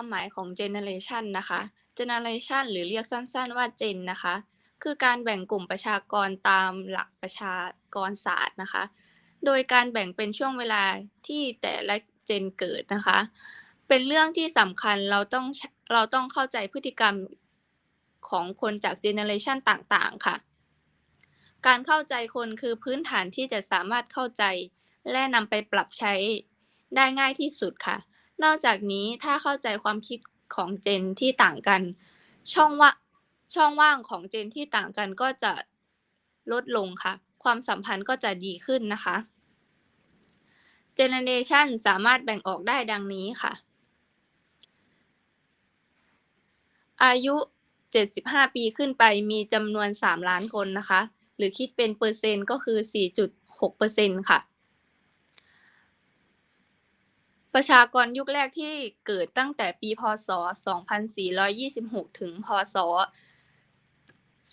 ความหมายของ generation นะคะ generation หรือเรียกสั้นๆว่า Gen นะคะ คือการแบ่งกลุ่มประชากรตามหลักประชากรศาสตร์นะคะ โดยการแบ่งเป็นช่วงเวลาที่แต่ละ Gen เกิดนะคะ เป็นเรื่องที่สำคัญเราต้องเราต้องเข้าใจพฤติกรรมของคนจาก generation ต่างๆค่ะ การเข้าใจคนคือพื้นฐานที่จะสามารถเข้าใจ และนำไปปรับใช้ได้ง่ายที่สุดค่ะ นอกจากนี้ถ้าเข้าใจความคิดของ Gen ที่ต่างกัน ช่องว่าช่องว่างของ Gen ที่ต่างกันก็จะลดลงค่ะ ความสัมพันธ์ก็จะดีขึ้นนะคะ generation สามารถแบ่งออกได้ดังนี้ค่ะ อายุ 75 ปีขึ้นไปมีจำนวน 3 ล้านคนนะคะ หรือคิดเป็นเปอร์เซ็นต์ก็คือ 4.6%ค่ะ ประชากรยุคแรกที่เกิดตั้งแต่ปีพ.ศ.2426 ถึง พ.ศ.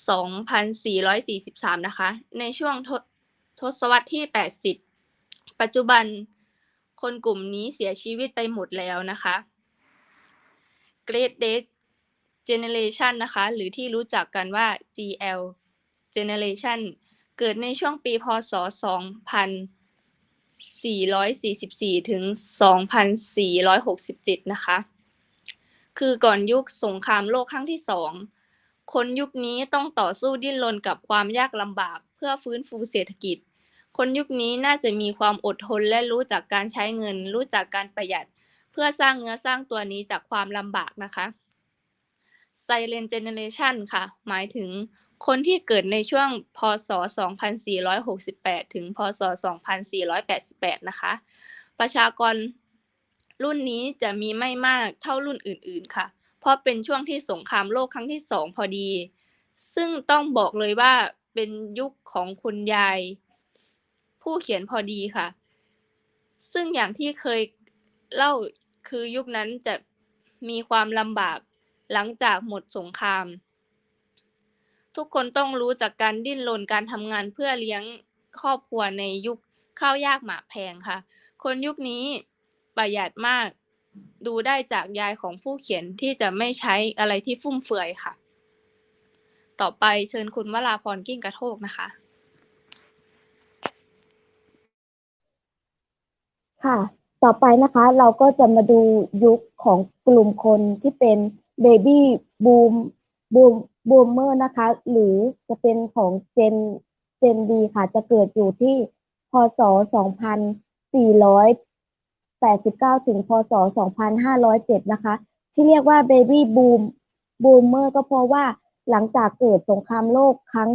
2443 นะคะ ในช่วงทศทศวรรษที่ 80 ปัจจุบันคนกลุ่มนี้เสียชีวิตไปหมดแล้วนะคะ Great Death Generation นะคะ หรือที่รู้จักกันว่า GL Generation เกิดในช่วงปีพ.ศ.2000 2444 ถึง 2467 นะคะ คือก่อนยุคสงครามโลกครั้งที่2คนยุคนี้ต้องต่อสู้ดิ้นรนกับความยากลำบากเพื่อฟื้นฟูเศรษฐกิจ คนยุคนี้น่าจะมีความอดทนและรู้จักการใช้เงิน รู้จักการประหยัด เพื่อสร้างเนื้อสร้างตัวนี้จากความลำบากนะคะ Silent Generation ค่ะ หมายถึง คนที่เกิดในช่วงพ.ศ.2468 ถึง พ.ศ.2488 นะคะ ประชากรรุ่นนี้จะมีไม่มากเท่ารุ่นอื่น ๆ ค่ะ เพราะเป็นช่วงที่สงครามโลกครั้งที่2พอดี ซึ่งต้องบอกเลยว่าเป็นยุคของคุณยาย ผู้เขียนพอดีค่ะ ซึ่งอย่างที่เคยเล่าคือยุคนั้นจะมีความลำบากหลังจากหมดสงคราม ทุกคนต้องรู้จักการดิ้นรนการทำงานเพื่อเลี้ยงครอบครัวในยุคข้าวยากหมากแพงค่ะ คนยุคนี้ประหยัดมาก ดูได้จากยายของผู้เขียนที่จะไม่ใช้อะไรที่ฟุ่มเฟือยค่ะ ต่อไปเชิญคุณวราพรกิ้งกระโทกนะคะ ค่ะ ต่อไปนะคะเราก็จะมาดูยุคของกลุ่มคนที่เป็นเบบี้บูม Baby Boom Boom Boomer นะคะ หรือจะเป็นของ Gen Gen D ค่ะ จะเกิดอยู่ที่พ.ศ.2489 ถึงพ.ศ.2507 นะคะ ที่เรียกว่า Baby Boom Boomer ก็เพราะว่าหลังจากเกิดสงครามโลกครั้ง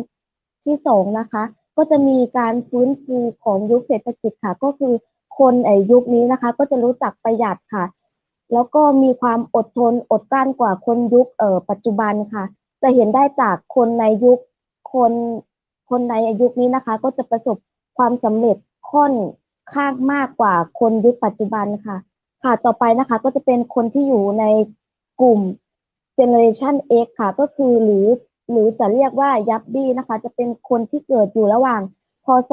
ที่2นะคะ ก็จะมีการฟื้นฟูของยุคเศรษฐกิจค่ะ ก็คือคนไอยุคนี้นะคะ ก็จะรู้จักประหยัดค่ะ แล้วก็มีความอดทนอดกลั้นกว่าคนยุคเอ่อปัจจุบันค่ะ จะเห็นได้จากคนในยุคคนคนในยุคนี้นะคะ ก็จะประสบความสำเร็จค่อนข้างมากกว่าคนยุคปัจจุบันค่ะ ค่ะต่อไปนะคะ ก็จะเป็นคนที่อยู่ในกลุ่ม Generation X ค่ะ ก็คือหรือหรือจะเรียกว่ายับบี้นะคะ จะเป็นคนที่เกิดอยู่ระหว่าง พ.ศ.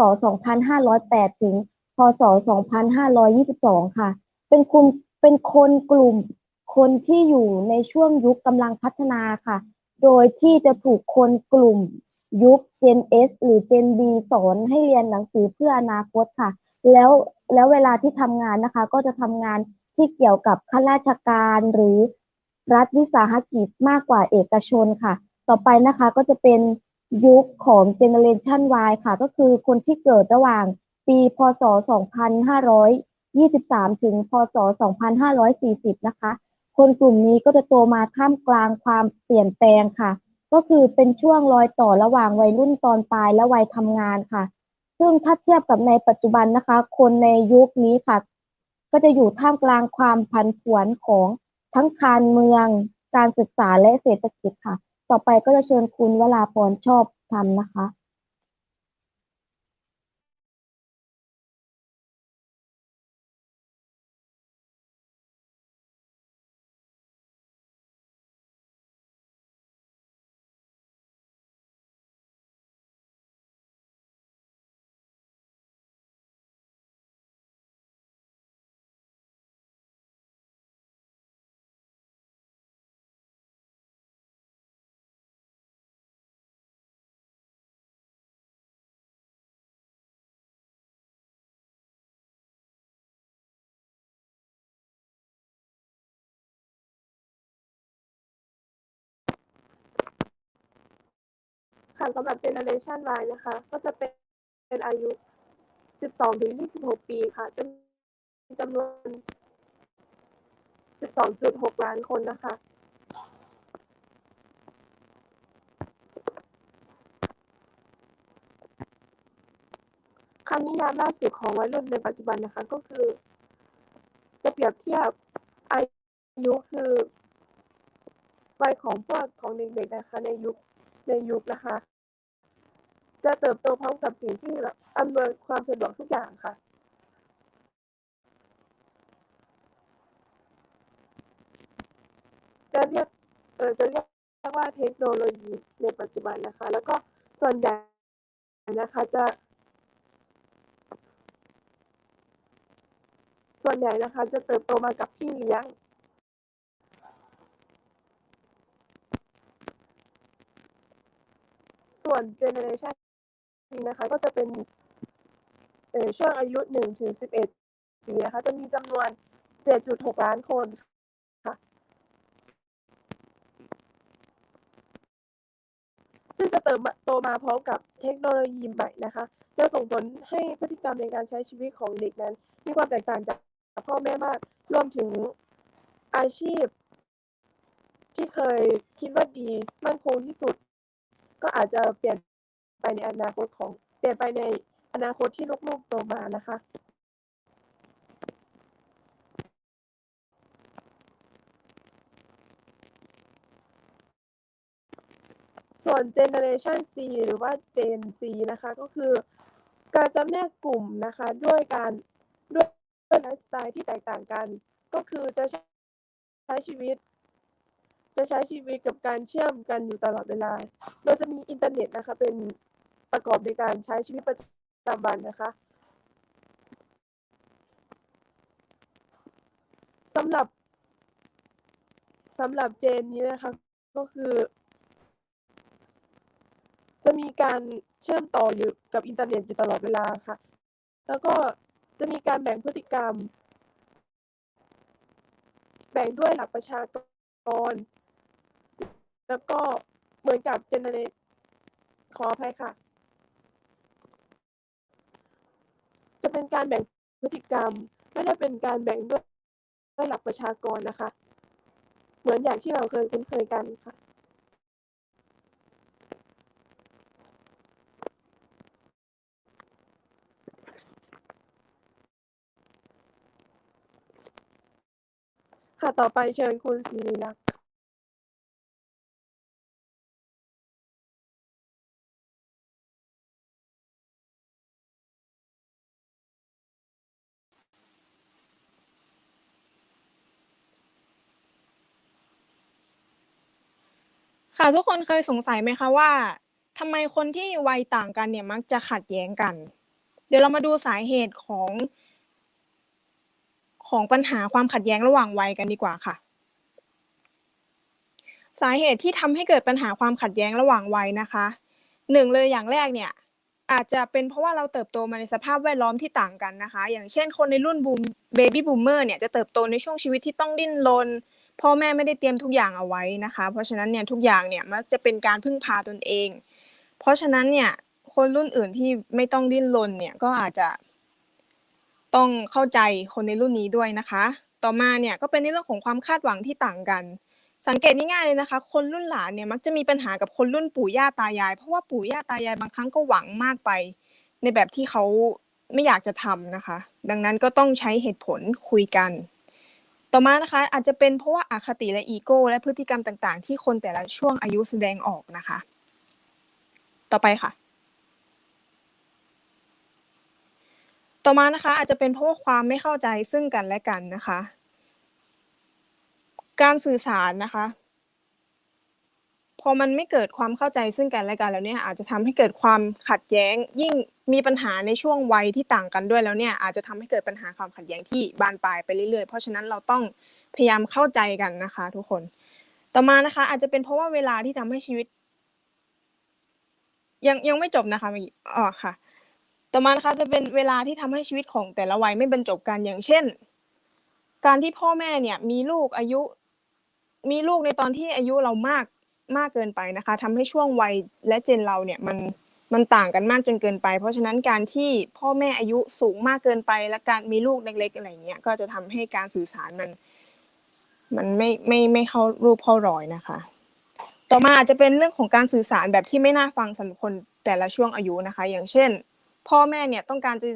2508 ถึง พ.ศ.2522 ค่ะ เป็นกลุ่ม เป็นคนกลุ่มคนที่อยู่ในช่วงยุคกำลังพัฒนาค่ะ โดยที่จะถูกคนกลุ่มยุค Gen S หรือ Gen B สอนให้เรียนหนังสือเพื่ออนาคตค่ะ แล้วแล้วเวลาที่ทำงานนะคะ ก็จะทำงานที่เกี่ยวกับข้าราชการหรือรัฐวิสาหกิจมากกว่าเอกชนค่ะ ต่อไปนะคะก็จะเป็นยุคของ Generation Y ค่ะ ก็คือคนที่เกิดระหว่างปี พ.ศ. 2523 ถึง พ.ศ.2540 นะคะ คนกลุ่มนี้ก็จะโตมาท่ามกลางความเปลี่ยนแปลงค่ะ ก็คือเป็นช่วงรอยต่อระหว่างวัยรุ่นตอนปลายและวัยทำงานค่ะ ซึ่งถ้าเทียบกับในปัจจุบันนะคะ คนในยุคนี้ค่ะ ก็จะอยู่ท่ามกลางความผันผวนของทั้งการเมือง การศึกษาและเศรษฐกิจค่ะ ต่อไปก็จะเชิญคุณวราพรชอบธรรมนะคะ ค่ะสำหรับ Generation Y นะคะ ก็จะเป็นเป็นอายุ 12 ถึง 26 ปีค่ะจะมีจำนวน 12.6 ล้านคนนะคะ คำนิยามล่าสุดของวัยรุ่นในปัจจุบันนะคะ ก็คือ จะเปรียบเทียบอายุคือวัยของพวกของเด็กๆนะคะในยุคในยุคนะคะ จะเติบโตพร้อมกับสิ่งที่อำนวยความสะดวกทุกอย่างค่ะ จะเรียกเออจะเรียกว่าเทคโนโลยีในปัจจุบันนะคะ แล้วก็ส่วนใหญ่นะคะจะ ส่วนใหญ่นะคะจะเติบโตมากับพี่เลี้ยงส่วนเจเนอเรชัน นี้นะคะก็จะเป็นช่วงอายุหนึ่งถึงสิบเอ็ดปีนะคะจะมีจำนวนเจ็ดจุดหกล้านคนค่ะซึ่งจะเติบโตมาพร้อมกับเทคโนโลยีใหม่นะคะ จะส่งผลให้พฤติกรรมในการใช้ชีวิตของเด็กนั้น มีความแตกต่างจากพ่อแม่มากรวมถึงอาชีพ ที่เคยคิดว่าดีมั่นคงที่สุด ก็อาจจะเปลี่ยน ในอนาคตของเปลี่ยนไปในอนาคตที่ลูกๆโตมานะคะ ส่วน Generation C หรือว่า Gen C นะคะก็คือ การจำแนกกลุ่มนะคะด้วยการด้วยด้วยไลฟ์สไตล์ที่แตกต่างกัน ก็คือจะใช้ใช้ชีวิตจะใช้ชีวิตกับการเชื่อมกันอยู่ตลอดเวลาโดยจะมีอินเทอร์เน็ตนะคะเป็น ประกอบในการใช้ชีวิตประจำวันนะคะสำหรับสำหรับเจนนี้นะคะก็คือ จะมีการเชื่อมต่ออยู่กับอินเทอร์เน็ตอยู่ตลอดเวลาค่ะ แล้วก็จะมีการแบ่งพฤติกรรม แบ่งด้วยหลักประชากร แล้วก็เหมือนกับเจเนเรตขออภัยค่ะ จะเป็นการแบ่งพฤติกรรม ไม่ได้เป็นการแบ่งด้วยด้วยหลักประชากรนะคะ เหมือนอย่างที่เราเคยคุ้นเคยกันค่ะค่ะต่อไปเชิญคุณศิริลักษณ์ ค่ะ ทุกคนเคยสงสัยไหมคะว่าทำไมคนที่วัยต่างกันเนี่ยมักจะขัดแย้งกัน เดี๋ยวเรามาดูสาเหตุของ ของปัญหาความขัดแย้งระหว่างวัยกันดีกว่าค่ะ สาเหตุที่ทำให้เกิดปัญหาความขัดแย้งระหว่างวัยนะคะหนึ่งเลยอย่างแรกเนี่ยอาจจะเป็นเพราะว่าเราเติบโตมาในสภาพแวดล้อมที่ต่างกันนะคะ อย่างเช่นคนในรุ่นบูมเบบี้บูมเมอร์เนี่ยจะเติบโตในช่วงชีวิตที่ต้องดิ้นรน พ่อแม่ไม่ได้เตรียมทุกอย่างเอาไว้นะคะ เพราะฉะนั้นเนี่ยทุกอย่างเนี่ยมักจะเป็นการพึ่งพาตนเอง เพราะฉะนั้นเนี่ยคนรุ่นอื่นที่ไม่ต้องดิ้นรนเนี่ยก็อาจจะต้องเข้าใจคนในรุ่นนี้ด้วยนะคะ ต่อมาเนี่ยก็เป็นในเรื่องของความคาดหวังที่ต่างกัน สังเกตง่ายๆเลยนะคะ คนรุ่นหลานเนี่ยมักจะมีปัญหากับคนรุ่นปู่ย่าตายาย เพราะว่าปู่ย่าตายายบางครั้งก็หวังมากไป ในแบบที่เขาไม่อยากจะทำนะคะ ดังนั้นก็ต้องใช้เหตุผลคุยกัน ต่อมานะคะอาจจะเป็นเพราะว่าอาคติและอีโก้และพฤติกรรมต่าง ๆ ที่คนแต่ละช่วงอายุแสดงออกนะคะ ต่อไปค่ะ ต่อมานะคะอาจจะเป็นเพราะว่าความไม่เข้าใจซึ่งกันและกันนะคะ การสื่อสารนะคะ พอมันไม่เกิดความเข้าใจซึ่งกันและกันแล้วเนี่ยอาจจะทำให้เกิดความขัดแย้ง ยิ่งมีปัญหาในช่วงวัยที่ต่างกันด้วยแล้วเนี่ยอาจจะทำให้เกิดปัญหาความขัดแย้งที่บานปลายไปเรื่อยๆ เพราะฉะนั้นเราต้องพยายามเข้าใจกันนะคะ ทุกคน ต่อมานะคะ อาจจะเป็นเพราะว่าเวลาที่ทำให้ชีวิต ยังยังไม่จบนะคะเมื่อกี้อ๋อค่ะ ต่อมานะคะจะเป็นเวลาที่ทำให้ชีวิตของแต่ละวัยไม่บรรจบกันอย่างเช่น การที่พ่อแม่เนี่ย มีลูกอายุ มีลูกในตอนที่อายุเรามาก มากเกินไปนะคะทำให้ช่วงวัยและเจนเราเนี่ยมันมันต่างกันมากจนเกินไป เพราะฉะนั้นการที่พ่อแม่อายุสูงมากเกินไป และการมีลูกเล็กๆอะไรเงี้ยก็จะทำให้การสื่อสารมัน มันไม่ไม่ไม่เข้ารูปเข้ารอยนะคะ ต่อมาอาจจะเป็นเรื่องของการสื่อสารแบบที่ไม่น่าฟังสำหรับคนแต่ละช่วงอายุนะคะ อย่างเช่น พ่อแม่เนี่ยต้องการจะ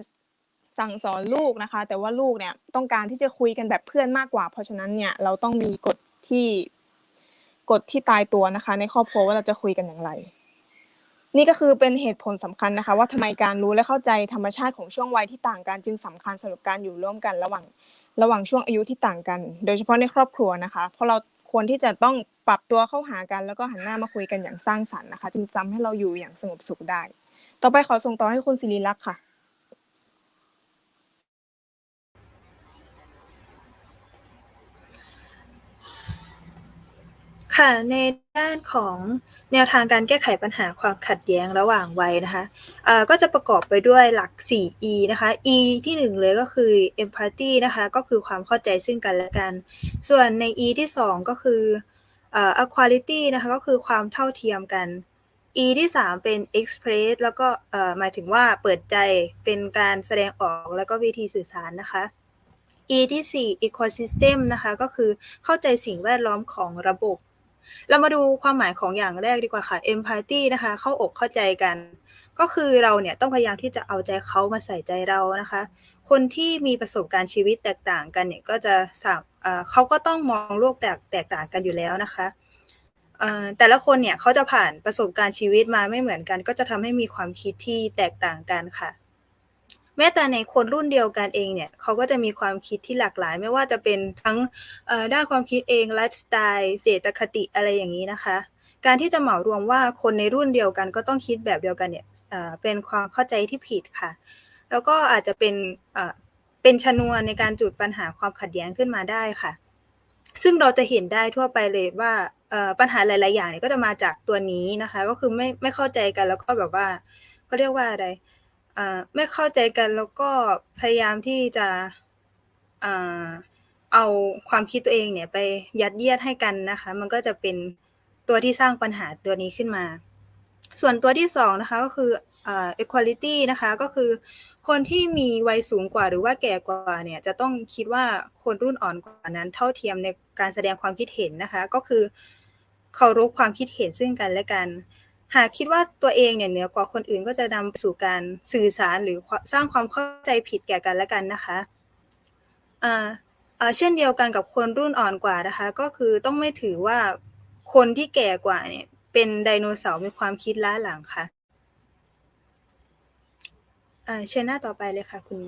สั่งสอนลูกนะคะ แต่ว่าลูกเนี่ยต้องการที่จะคุยกันแบบเพื่อนมากกว่า เพราะฉะนั้นเนี่ยเราต้องมีกฎที่ กฎที่ตายตัวนะคะ ในครอบครัวว่าเราจะคุยกันอย่างไร นี่ก็คือเป็นเหตุผลสำคัญนะคะ ว่าทำไมการรู้และเข้าใจธรรมชาติของช่วงวัยที่ต่างกัน จึงสำคัญสำหรับการอยู่ร่วมกันระหว่างระหว่างช่วงอายุที่ต่างกัน โดยเฉพาะในครอบครัวนะคะ เพราะเราควรที่จะต้องปรับตัวเข้าหากันแล้วก็หันหน้ามาคุยกันอย่างสร้างสรรค์นะคะ จึงทำให้เราอยู่อย่างสงบสุขได้ ต่อไปขอส่งต่อให้คุณศิริลักษ์ค่ะ ค่ะในด้านของแนวทางการแก้ไขปัญหาความขัดแย้งระหว่างวัยนะคะเอ่อก็จะประกอบไปด้วยหลัก 4E นะคะ E ที่หนึ่งเลยก็คือ empathy นะคะก็คือความเข้าใจซึ่งกันและกัน ส่วนใน E ที่สองก็คือ equality นะคะก็คือความเท่าเทียมกัน E ที่สามเป็น express แล้วก็หมายถึงว่าเปิดใจเป็นการแสดงออกแล้วก็วิธีสื่อสารนะคะ E ที่สี่ ecosystem นะคะก็คือเข้าใจสิ่งแวดล้อมของระบบ เรามาดูความหมายของอย่างแรกดีกว่าค่ะ empathy นะคะ เข้าอกเข้าใจกัน ก็คือเราเนี่ยต้องพยายามที่จะเอาใจเขามาใส่ใจเรานะคะ คนที่มีประสบการณ์ชีวิตแตกต่างกันเนี่ยก็จะสามเขาก็ต้องมองโลกแตกแตกต่างกันอยู่แล้วนะคะแต่ละคนเนี่ยเขาจะผ่านประสบการณ์ชีวิตมาไม่เหมือนกัน ก็จะทำให้มีความคิดที่แตกต่างกันค่ะ แม้แต่ในคนรุ่นเดียวกันเองเนี่ยเขาก็จะมีความคิดที่หลากหลาย ไม่ว่าจะเป็นทั้งด้านความคิดเองไลฟ์สไตล์เจตคติอะไรอย่างนี้นะคะ การที่จะเหมารวมว่าคนในรุ่นเดียวกันก็ต้องคิดแบบเดียวกันเนี่ยเป็นความเข้าใจที่ผิดค่ะ แล้วก็อาจจะเป็นเป็นชนวนในการจุดปัญหาความขัดแย้งขึ้นมาได้ค่ะ ซึ่งเราจะเห็นได้ทั่วไปเลยว่าปัญหาหลาย ๆ อย่างเนี่ยก็จะมาจากตัวนี้นะคะ ก็คือไม่ไม่เข้าใจกันแล้วก็แบบว่าเขาเรียกว่าอะไร อ่าไม่เข้าใจกันแล้วก็พยายามที่จะอ่าเอาความคิดตัวเองเนี่ยไปยัดเยียดให้กันนะคะ มันก็จะเป็นตัวที่สร้างปัญหาตัวนี้ขึ้นมา ส่วนตัวที่สองนะคะก็คืออ่า equality นะคะก็คือคนที่มีวัยสูงกว่าหรือว่าแก่กว่าเนี่ยจะต้องคิดว่าคนรุ่นอ่อนกว่านั้นเท่าเทียมในการแสดงความคิดเห็นนะคะ ก็คือเคารพความคิดเห็นซึ่งกันและกัน หากคิดว่าตัวเองเนี่ยเหนือกว่าคนอื่นก็จะนำไปสู่การสื่อสารหรือสร้างความเข้าใจผิดแก่กันและกันนะคะเช่นเดียวกันกับคนรุ่นอ่อนกว่านะคะ ก็คือต้องไม่ถือว่าคนที่แก่กว่าเนี่ยเป็นไดโนเสาร์มีความคิดล้าหลังค่ะอ่าเชิญหน้าต่อไปเลยค่ะคุณ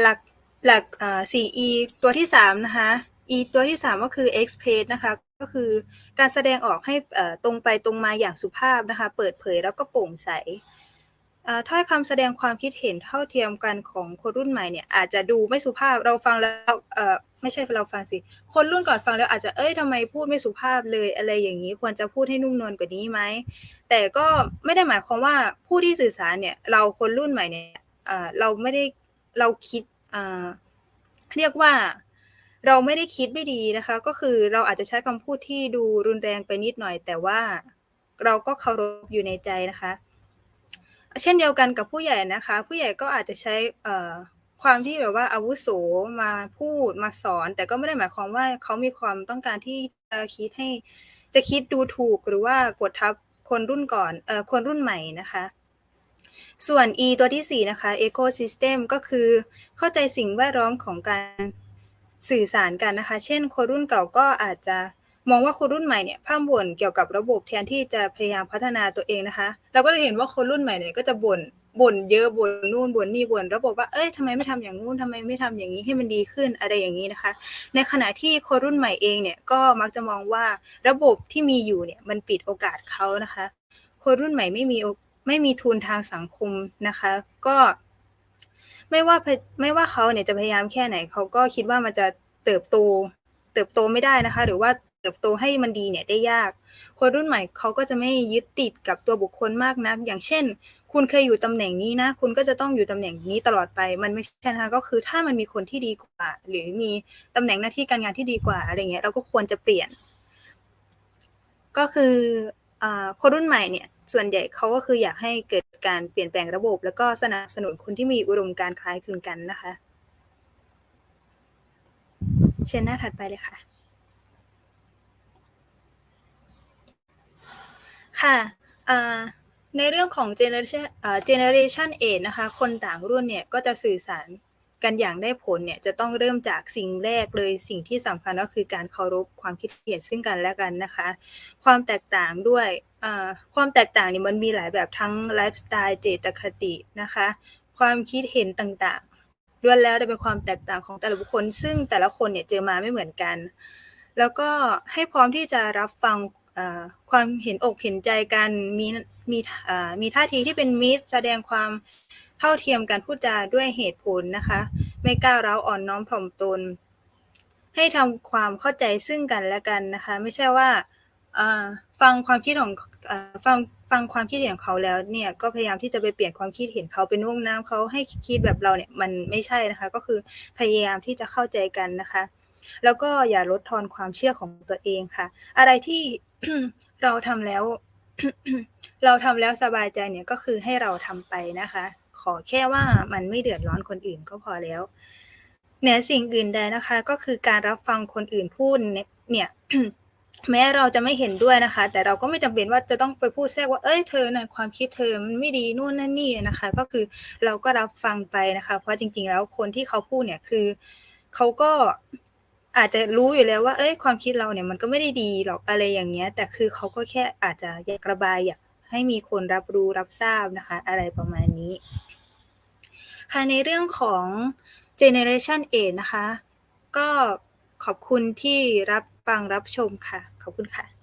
หลักหลักอ่า 4E ตัวที่สามนะคะ E ตัวที่สามก็คือ express นะคะ ก็คือการแสดงออกให้ตรงไปตรงมาอย่างสุภาพนะคะ เปิดเผยแล้วก็โปร่งใสถ้อยคำแสดงความคิดเห็นเท่าเทียมกันของคนรุ่นใหม่เนี่ยอาจจะดูไม่สุภาพเราฟังแล้วไม่ใช่เราฟังสิ คนรุ่นก่อนฟังแล้วอาจจะเอ้ยทำไมพูดไม่สุภาพเลยอะไรอย่างนี้ควรจะพูดให้นุ่มนวลกว่านี้ไหม แต่ก็ไม่ได้หมายความว่าผู้ที่สื่อสารเนี่ย เราคนรุ่นใหม่เนี่ยเราไม่ได้เราคิดเรียกว่า เราไม่ได้คิดไม่ดีนะคะ ก็คือเราอาจจะใช้คำพูดที่ดูรุนแรงไปนิดหน่อย แต่ว่าเราก็เคารพอยู่ในใจนะคะ เช่นเดียวกันกับผู้ใหญ่นะคะ ผู้ใหญ่ก็อาจจะใช้เอ่อความที่แบบว่าอาวุโสมาพูดมาสอน แต่ก็ไม่ได้หมายความว่าเขามีความต้องการที่จะคิดให้จะคิดดูถูกหรือว่ากดทับคนรุ่นก่อนเอ่อคนรุ่นใหม่นะคะ ส่วน E ตัวที่ 4 นะคะ ecosystem ก็คือเข้าใจสิ่งแวดล้อมของการ สื่อสารกันนะคะ เช่น คนรุ่นเก่าก็อาจจะมองว่าคนรุ่นใหม่เนี่ยพร่ำบ่นเกี่ยวกับระบบแทนที่จะพยายามพัฒนาตัวเองนะคะ เราก็จะเห็นว่าคนรุ่นใหม่เนี่ยก็จะบ่นบ่นเยอะบ่นนู่นบ่นนี่บ่นระบบว่าเอ้ยทำไมไม่ทำอย่างนู้นทำไมไม่ทำอย่างนี้ให้มันดีขึ้นอะไรอย่างนี้นะคะ ในขณะที่คนรุ่นใหม่เองเนี่ยก็มักจะมองว่าระบบที่มีอยู่เนี่ยมันปิดโอกาสเขานะคะ คนรุ่นใหม่ไม่มีไม่มีทุนทางสังคมนะคะ ก็ ไม่ว่าไม่ว่าเขาเนี่ยจะพยายามแค่ไหนเขาก็คิดว่ามันจะเติบโต เติบโตไม่ได้นะคะ หรือว่าเติบโตให้มันดีเนี่ยได้ยาก คนรุ่นใหม่เขาก็จะไม่ยึดติดกับตัวบุคคลมากนัก อย่างเช่น คุณเคยอยู่ตำแหน่งนี้นะ คุณก็จะต้องอยู่ตำแหน่งนี้ตลอดไป มันไม่ใช่นะคะก็คือถ้ามันมีคนที่ดีกว่า หรือมีตำแหน่งหน้าที่การงานที่ดีกว่าอะไรเงี้ยเราก็ควรจะเปลี่ยน ก็คืออคนรุ่นใหม่เนี่ย ส่วนใหญ่เขาก็คืออยากให้เกิดการเปลี่ยนแปลงระบบ แล้วก็สนับสนุนคนที่มีอุดมการคล้ายคลึงกันนะคะเชิญหน้าถัดไปเลยค่ะ ค่ะในเรื่องของ generation อ่า generation a นะคะ คนต่างรุ่นเนี่ยก็จะสื่อสารกันอย่างได้ผลเนี่ยจะต้องเริ่มจากสิ่งแรกเลยสิ่งที่สำคัญก็คือการเคารพความคิดเห็นซึ่งกันและกันนะคะ ความแตกต่างด้วย ความแตกต่างเนี่ยมันมีหลายแบบทั้งไลฟ์สไตล์เจตคตินะคะ ความคิดเห็นต่างๆล้วนแล้วแต่เป็นความแตกต่างของแต่ละบุคคล ซึ่งแต่ละคนเนี่ยเจอมาไม่เหมือนกัน แล้วก็ให้พร้อมที่จะรับฟังความเห็นอกเห็นใจกันมีมีมีท่าทีที่เป็นมิตรแสดงความเท่าเทียมกันพูดจาด้วยเหตุผลนะคะ ไม่ก้าวร้าวอ่อนน้อมถ่อมตน ให้ทำความเข้าใจซึ่งกันและกันนะคะ ไม่ใช่ว่า ฟังความคิดของอฟังฟังความคิดเห็นของเขาแล้วเนี่ยก็พยายามที่จะไปเปลี่ยนความคิดเห็นเขาเป็นนุ่มน้ำเขาให้คิดแบบเราเนี่ยมันไม่ใช่นะคะ ก็คือพยายามที่จะเข้าใจกันนะคะ แล้วก็อย่าลดทอนความเชื่อของตัวเองค่ะ อะไรที่เราทำแล้ว เราทำแล้วสบายใจเนี่ยก็คือให้เราทำไปนะคะ ขอแค่ว่ามันไม่เดือดร้อนคนอื่นก็พอแล้วเหนือสิ่งอื่นใดนะคะ ก็คือการรับฟังคนอื่นพูดเนี่ย แม้เราจะไม่เห็นด้วยนะคะ แต่เราก็ไม่จำเป็นว่าจะต้องไปพูดแทรกว่าเอ้ยเธอน่ะความคิดเธอมันไม่ดีนู่นนั่นนี่นะคะ ก็คือเราก็รับฟังไปนะคะ เพราะจริง ๆ แล้วคนที่เขาพูดเนี่ยคือเขาก็อาจจะรู้อยู่แล้วว่า เอ้ย ความคิดเราเนี่ยมันก็ไม่ได้ดีหรอกอะไรอย่างเงี้ย แต่คือเขาก็แค่อาจจะอยากระบายอยากให้มีคนรับรู้รับทราบนะคะ อะไรประมาณนี้ค่ะในเรื่องของ Generation A นะคะ ก็ขอบคุณที่รับฟังรับชมค่ะ ขอบคุณค่ะ